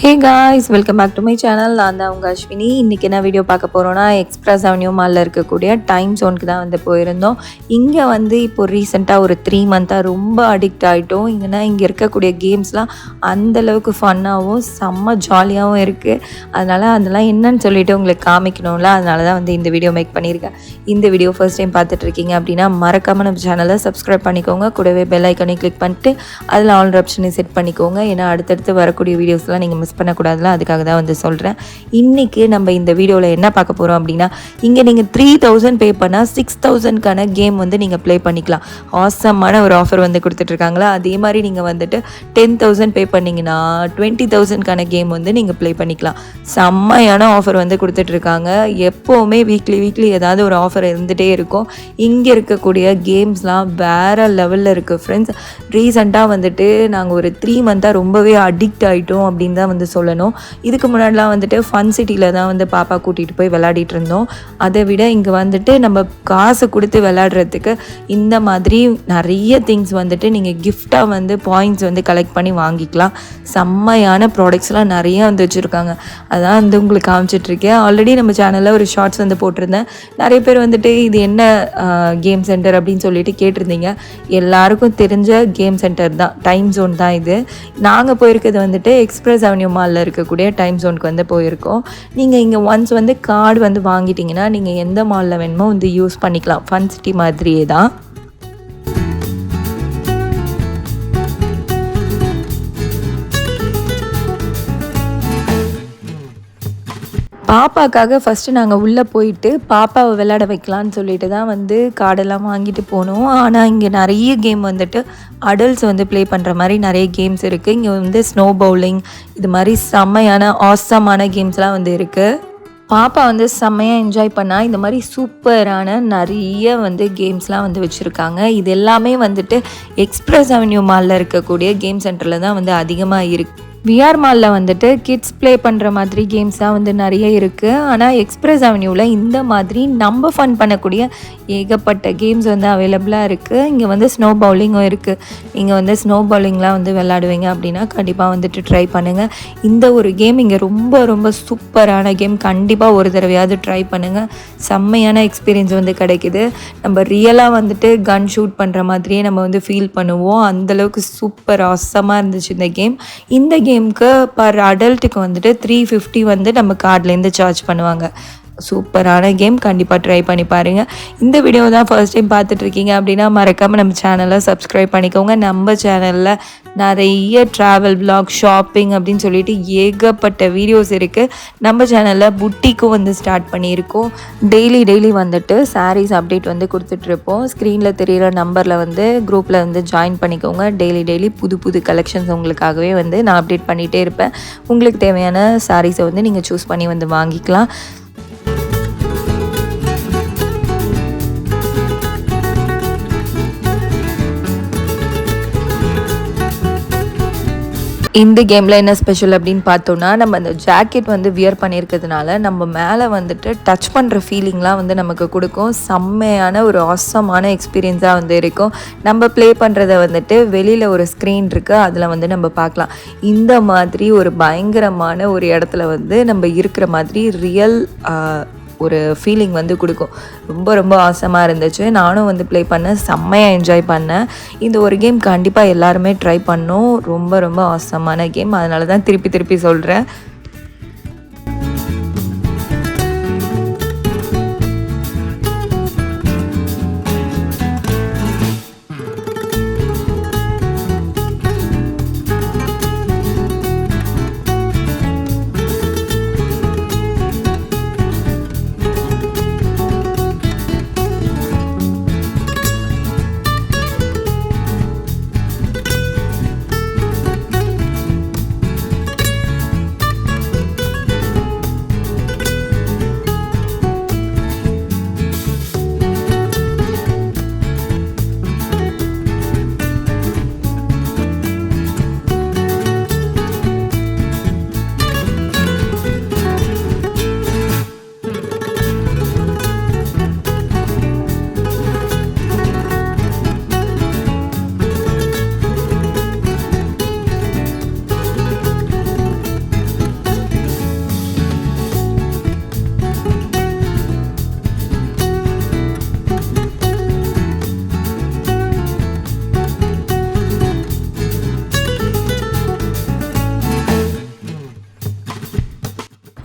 Hey guys welcome back to my channel நான் தான் உங்கள் அஸ்வினி. இன்றைக்கி என்ன வீடியோ பார்க்க போகிறோன்னா எக்ஸ்பிரஸ் அவென்யூ மாலில் இருக்கக்கூடிய டைம் ஜோனுக்கு தான் வந்து போயிருந்தோம். இங்கே வந்து இப்போ ரீசெண்டாக ஒரு த்ரீ மந்த்தாக ரொம்ப அடிக்ட் ஆகிட்டோம் இங்கன்னா இங்கே இருக்கக்கூடிய கேம்ஸ்லாம் அந்தளவுக்கு ஃபன்னாகவும் செம்ம ஜாலியாகவும் இருக்குது அதனால் அதெல்லாம் என்னன்னு சொல்லிட்டு உங்களுக்கு காமிக்கணும்ல. அதனால தான் வந்து இந்த வீடியோ மேக் பண்ணியிருக்கேன். இந்த வீடியோ ஃபர்ஸ்ட் டைம் பார்த்துட்ருக்கீங்க அப்படின்னா மறக்காமல் நம்ம சேனலை சப்ஸ்கிரைப் பண்ணிக்கோங்க. கூடவே பெல் ஐக்கனையும் கிளிக் பண்ணிட்டு அதில் ஆல் ஆப்ஷனை செட் பண்ணிக்கோங்க. ஏன்னா அடுத்தடுத்து வரக்கூடிய வீடியோஸ்லாம் நீங்கள் மிஸ் பண்ணக்கூடாதுல அதுக்காக தான் வந்து சொல்கிறேன் இன்றைக்கி நம்ம இந்த வீடியோவில் என்ன பார்க்க போகிறோம் அப்படின்னா இங்கே நீங்கள் த்ரீ தௌசண்ட் பே பண்ணால் சிக்ஸ் தௌசண்ட்க்கான கேம் வந்து நீங்கள் ப்ளே பண்ணிக்கலாம். ஆசமான ஒரு ஆஃபர் வந்து கொடுத்துட்ருக்காங்களா? அதே மாதிரி நீங்கள் வந்துட்டு டென் தௌசண்ட் பே பண்ணிங்கன்னா டுவெண்ட்டி தௌசண்ட்க்கான கேம் வந்து நீங்கள் ப்ளே பண்ணிக்கலாம். செம்மையான ஆஃபர் வந்து கொடுத்துட்ருக்காங்க. எப்போவுமே வீக்லி வீக்லி ஏதாவது ஒரு ஆஃபர் இருந்துகிட்டே இருக்கும். இங்கே இருக்கக்கூடிய கேம்ஸ்லாம் வேறு லெவலில் இருக்குது ஃப்ரெண்ட்ஸ் ரீசெண்டாக வந்துட்டு நாங்கள் ஒரு த்ரீ மந்த்தாக ரொம்பவே அடிக்ட் ஆகிட்டோம் அப்படின்னு தான் வந்து சொல்லணும். இதுக்கு முன்னாடிலாம் வந்துட்டு ஃபன் சிட்டியில் தான் வந்து பாப்பா கூட்டிகிட்டு போய் விளையாடிட்டு இருந்தோம். அதை விட இங்கே வந்துட்டு நம்ம காசு கொடுத்து விளையாடுறதுக்கு இந்த மாதிரி நிறைய திங்ஸ் வந்துட்டு நீங்கள் கிஃப்டாக வந்து பாயிண்ட்ஸ் வந்து கலெக்ட் பண்ணி வாங்கிக்கலாம். செம்மையான ப்ராடக்ட்ஸ்லாம் நிறைய வந்து வச்சுருக்காங்க. அதான் வந்து உங்களுக்கு காமிச்சிட்ருக்கேன் ஆல்ரெடி நம்ம சேனலில் ஒரு ஷார்ட்ஸ் வந்து போட்டிருந்தேன். நிறைய பேர் வந்துட்டு இது என்ன கேம் சென்டர் அப்படின்னு சொல்லிட்டு கேட்டிருந்தீங்க. எல்லாருக்கும் தெரிஞ்ச கேம் சென்டர் தான் டைம் ஜோன் தான் இது. நாங்கள் போயிருக்கிறது வந்துட்டு எக்ஸ்பிரஸ் அவென்யூ மாலில் இருக்கக்கூடிய டைம் ஜோனுக்கு வந்து போயிருக்கோம். நீங்கள் இங்கே ஒன்ஸ் வந்து கார்டு வந்து வாங்கிட்டீங்கன்னா நீங்கள் எந்த மாலில் வேணுமோ வந்து யூஸ் பண்ணிக்கலாம். ஃபன் சிட்டி மாதிரியே தான். பாப்பாக்காக ஃபஸ்ட்டு நாங்கள் உள்ளே போயிட்டு பாப்பாவை விளையாட வைக்கலான்னு சொல்லிட்டு தான் வந்து கார்டெல்லாம் வாங்கிட்டு போனோம். ஆனால் இங்கே நிறைய கேம் வந்துட்டு அடல்ட்ஸ் வந்து ப்ளே பண்ணுற மாதிரி நிறைய கேம்ஸ் இருக்குது இங்கே வந்து ஸ்னோ பவுலிங் இது மாதிரி செம்மையான ஆசமான கேம்ஸ்லாம் வந்து இருக்குது பாப்பா வந்து செம்மையாக என்ஜாய் பண்ணால் இந்த மாதிரி சூப்பரான நிறைய வந்து கேம்ஸ்லாம் வந்து வச்சுருக்காங்க. இது எல்லாமே வந்துட்டு எக்ஸ்பிரஸ் அவென்யூ மாலில் இருக்கக்கூடிய கேம் சென்டரில் தான் வந்து அதிகமாக இருக்குது விஆர் மாலில் வந்துட்டு கிட்ஸ் ப்ளே பண்ணுற மாதிரி கேம்ஸ்லாம் வந்து நிறைய இருக்குது ஆனால் எக்ஸ்பிரஸ் அவென்யூவில் இந்த மாதிரி நம்ம ஃபன் பண்ணக்கூடிய ஏகப்பட்ட கேம்ஸ் வந்து அவைலபிளாக இருக்குது இங்கே வந்து ஸ்னோ பவுலிங்கும் இருக்குது நீங்கள் வந்து ஸ்னோ பவுலிங்லாம் வந்து விளாடுவீங்க அப்படின்னா கண்டிப்பாக வந்துட்டு ட்ரை பண்ணுங்கள் இந்த ஒரு கேம் இங்கே ரொம்ப ரொம்ப சூப்பரான கேம் கண்டிப்பாக ஒரு தடவையாவது ட்ரை பண்ணுங்கள் செம்மையான எக்ஸ்பீரியன்ஸ் வந்து கிடைக்குது. நம்ம ரியலாக வந்துட்டு கன் ஷூட் பண்ணுற மாதிரியே நம்ம வந்து ஃபீல் பண்ணுவோம். அந்தளவுக்கு சூப்பர் ஆசமாக இருந்துச்சு இந்த கேம் இந்த கேமுக்கு பர் அடல்ட்டுக்கு வந்துட்டு த்ரீ ஃபிஃப்டி வந்து நம்ம கார்ட்லேருந்து சார்ஜ் பண்ணுவாங்க. சூப்பரான கேம் கண்டிப்பாக ட்ரை பண்ணி பாருங்கள் இந்த வீடியோ தான் ஃபர்ஸ்ட் டைம் பார்த்துட்ருக்கீங்க அப்படின்னா மறக்காமல் நம்ம சேனலை சப்ஸ்கிரைப் பண்ணிக்கோங்க. நம்ம சேனலில் நிறைய ட்ராவல் பிளாக் ஷாப்பிங் அப்படின்னு சொல்லிட்டு ஏகப்பட்ட வீடியோஸ் இருக்குது நம்ம சேனலில் புட்டிக்கும் வந்து ஸ்டார்ட் பண்ணியிருக்கோம். டெய்லி டெய்லி வந்துட்டு சாரீஸ் அப்டேட் வந்து கொடுத்துட்ருப்போம். ஸ்க்ரீனில் தெரிகிற நம்பரில் வந்து குரூப்பில் வந்து ஜாயின் பண்ணிக்கோங்க. டெய்லி டெய்லி புது புது கலெக்ஷன்ஸ் உங்களுக்காகவே வந்து நான் அப்டேட் பண்ணிகிட்டே இருப்பேன். உங்களுக்கு தேவையான சாரீஸை வந்து நீங்கள் சூஸ் பண்ணி வந்து வாங்கிக்கலாம். இந்த கேமில் என்ன ஸ்பெஷல் அப்படின்னு பார்த்தோன்னா நம்ம அந்த ஜாக்கெட் வந்து வியர் பண்ணியிருக்கிறதுனால நம்ம மேலே வந்துட்டு டச் பண்ணுற ஃபீலிங்லாம் வந்து நமக்கு கொடுக்கும். செம்மையான ஒரு ஆசமான எக்ஸ்பீரியன்ஸாக வந்து இருக்கும். நம்ம ப்ளே பண்ணுறத வந்துட்டு வெளியில் ஒரு ஸ்க்ரீன் இருக்குது அதில் வந்து நம்ம பார்க்கலாம். இந்த மாதிரி ஒரு பயங்கரமான ஒரு இடத்துல வந்து நம்ம இருக்கிற மாதிரி ரியல் ஒரு ஃபீலிங் வந்து கொடுக்கும். ரொம்ப ரொம்ப ஆசமாக இருந்துச்சு. நானும் வந்து ப்ளே பண்ணேன். செம்மையாக என்ஜாய் பண்ணேன். இந்த ஒரு கேம் கண்டிப்பாக எல்லாருமே ட்ரை பண்ணோம். ரொம்ப ரொம்ப ஆசமான கேம் அதனால தான் திருப்பி திருப்பி சொல்கிறேன்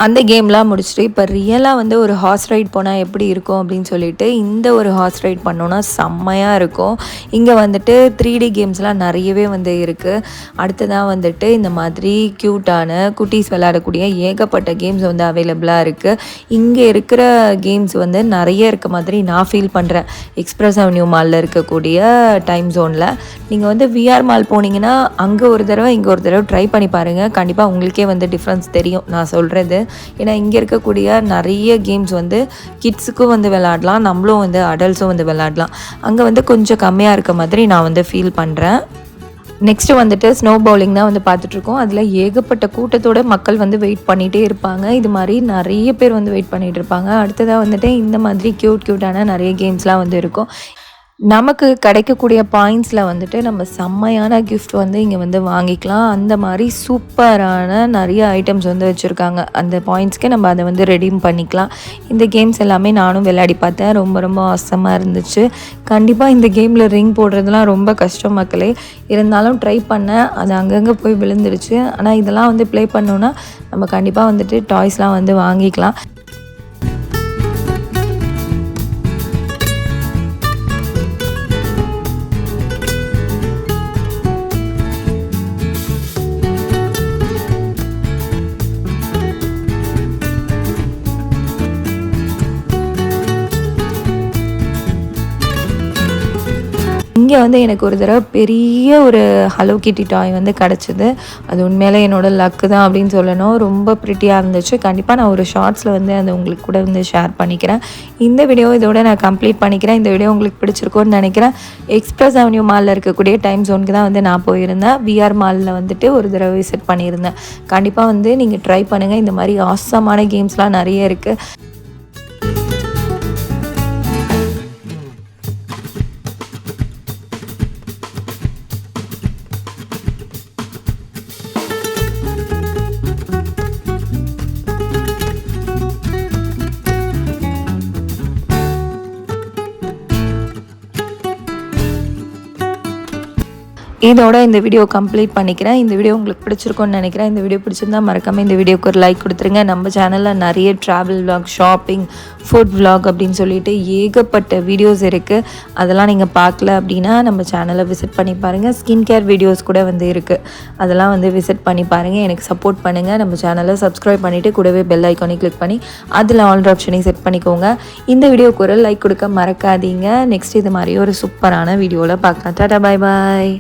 அந்த கேம்லாம் முடிச்சுட்டு இப்போ ரியலாக வந்து ஒரு ஹார்ஸ் ரைட் போனால் எப்படி இருக்கும் அப்படின்னு சொல்லிட்டு இந்த ஒரு ஹார்ஸ் ரைட் பண்ணோன்னா செம்மையாக இருக்கும். இங்கே வந்துட்டு த்ரீ டி கேம்ஸ்லாம் நிறையவே வந்து இருக்குது அடுத்ததாக வந்துட்டு இந்த மாதிரி க்யூட்டான குட்டீஸ் விளையாடக்கூடிய ஏகப்பட்ட கேம்ஸ் வந்து அவைலபிளாக இருக்குது இங்கே இருக்கிற கேம்ஸ் வந்து நிறைய இருக்க மாதிரி நான் ஃபீல் பண்ணுறேன் எக்ஸ்பிரஸ் அவென்யூ மாலில் இருக்கக்கூடிய டைம் ஜோனில் நீங்கள் வந்து விஆர் மால் போனீங்கன்னா அங்கே ஒரு தடவை இங்கே ஒரு தடவை ட்ரை பண்ணி பாருங்கள் கண்டிப்பாக உங்களுக்கே வந்து டிஃப்ரென்ஸ் தெரியும். நான் சொல்கிறது ஏன்னா இங்கே இருக்கக்கூடிய நிறைய கேம்ஸ் வந்து கிட்ஸுக்கும் வந்து விளாடலாம் நம்மளும் வந்து அடல்ட்ஸும் வந்து விளாடலாம் அங்கே வந்து கொஞ்சம் கம்மியாக இருக்க மாதிரி நான் வந்து ஃபீல் பண்ணுறேன் நெக்ஸ்ட்டு வந்துட்டு ஸ்னோ பவுலிங் தான் வந்து பார்த்துட்ருக்கோம் அதில் ஏகப்பட்ட கூட்டத்தோட மக்கள் வந்து வெயிட் பண்ணிகிட்டே இருப்பாங்க. இது மாதிரி நிறைய பேர் வந்து வெயிட் பண்ணிகிட்டு இருப்பாங்க. அடுத்ததாக வந்துட்டு இந்த மாதிரி க்யூட் க்யூட்டான நிறைய கேம்ஸ்லாம் வந்து இருக்கும். நமக்கு கிடைக்கக்கூடிய பாயிண்ட்ஸில் வந்துட்டு நம்ம செம்மையான கிஃப்ட் வந்து இங்கே வந்து வாங்கிக்கலாம். அந்த மாதிரி சூப்பரான நிறைய ஐட்டம்ஸ் வந்து வச்சுருக்காங்க. அந்த பாயிண்ட்ஸ்க்கே நம்ம அதை வந்து ரெடீம் பண்ணிக்கலாம். இந்த கேம்ஸ் எல்லாமே நானும் விளையாடி பார்த்தேன். ரொம்ப ரொம்ப ஆசமாக இருந்துச்சு. கண்டிப்பாக இந்த கேமில் ரிங் போடுறதுலாம் ரொம்ப கஷ்டம் மக்களே. இருந்தாலும் ட்ரை பண்ணேன். அது அங்கங்கே போய் விழுந்துடுச்சு ஆனால் இதெல்லாம் வந்து ப்ளே பண்ணோன்னா நம்ம கண்டிப்பாக வந்துட்டு டாய்ஸ்லாம் வந்து வாங்கிக்கலாம். வந்து எனக்கு ஒரு தடவை பெரிய ஒரு ஹலோ கிட்டி டாய் வந்து கிடச்சிது. அது உண்மையிலே என்னோட லக்கு தான் அப்படின்னு சொல்லணும். ரொம்ப ப்ரிட்டியாக இருந்துச்சு. கண்டிப்பாக நான் ஒரு ஷார்ட்ஸில் வந்து அதை உங்களுக்கு கூட வந்து ஷேர் பண்ணிக்கிறேன். இந்த வீடியோ இதோட நான் கம்ப்ளீட் பண்ணிக்கிறேன். இந்த வீடியோ உங்களுக்கு பிடிச்சிருக்கோன்னு நினைக்கிறேன். எக்ஸ்பிரஸ் அவென்யூ மாலில் இருக்கக்கூடிய டைம் ஜோனுக்கு தான் வந்து நான் போயிருந்தேன். விஆர் மாலில் வந்துட்டு ஒரு தடவை விசிட் பண்ணியிருந்தேன். கண்டிப்பாக வந்து நீங்கள் ட்ரை பண்ணுங்கள் இந்த மாதிரி ஆசமான கேம்ஸ்லாம் நிறைய இருக்குது இதோட இந்த வீடியோ கம்ப்ளீட் பண்ணிக்கிறேன். இந்த வீடியோ உங்களுக்கு பிடிச்சிருக்கும்னு நினைக்கிறேன். இந்த வீடியோ பிடிச்சிருந்தா மறக்காமல் இந்த வீடியோக்கு ஒரு லைக் கொடுத்துருங்க. நம்ம சேனலில் நிறைய travel vlog shopping food vlog அப்படின்னு சொல்லிட்டு ஏகப்பட்ட வீடியோஸ் இருக்குது அதெல்லாம் நீங்கள் பார்க்கல அப்படின்னா நம்ம சேனலை விசிட் பண்ணி பாருங்கள் ஸ்கின் கேர் வீடியோஸ் கூட வந்து இருக்குது அதெல்லாம் வந்து விசிட் பண்ணி பாருங்கள் எனக்கு சப்போர்ட் பண்ணுங்கள் நம்ம சேனலை சப்ஸ்கிரைப் பண்ணிவிட்டு கூடவே பெல் ஐக்கானே கிளிக் பண்ணி அதில் ஆல் ஆப்ஷனையும் செட் பண்ணிக்கோங்க. இந்த வீடியோக்கு ஒரு லைக் கொடுக்க மறக்காதீங்க. நெக்ஸ்ட் இது மாதிரி ஒரு சூப்பரான வீடியோவில் பார்க்கலாம். டாடா பாய் பாய்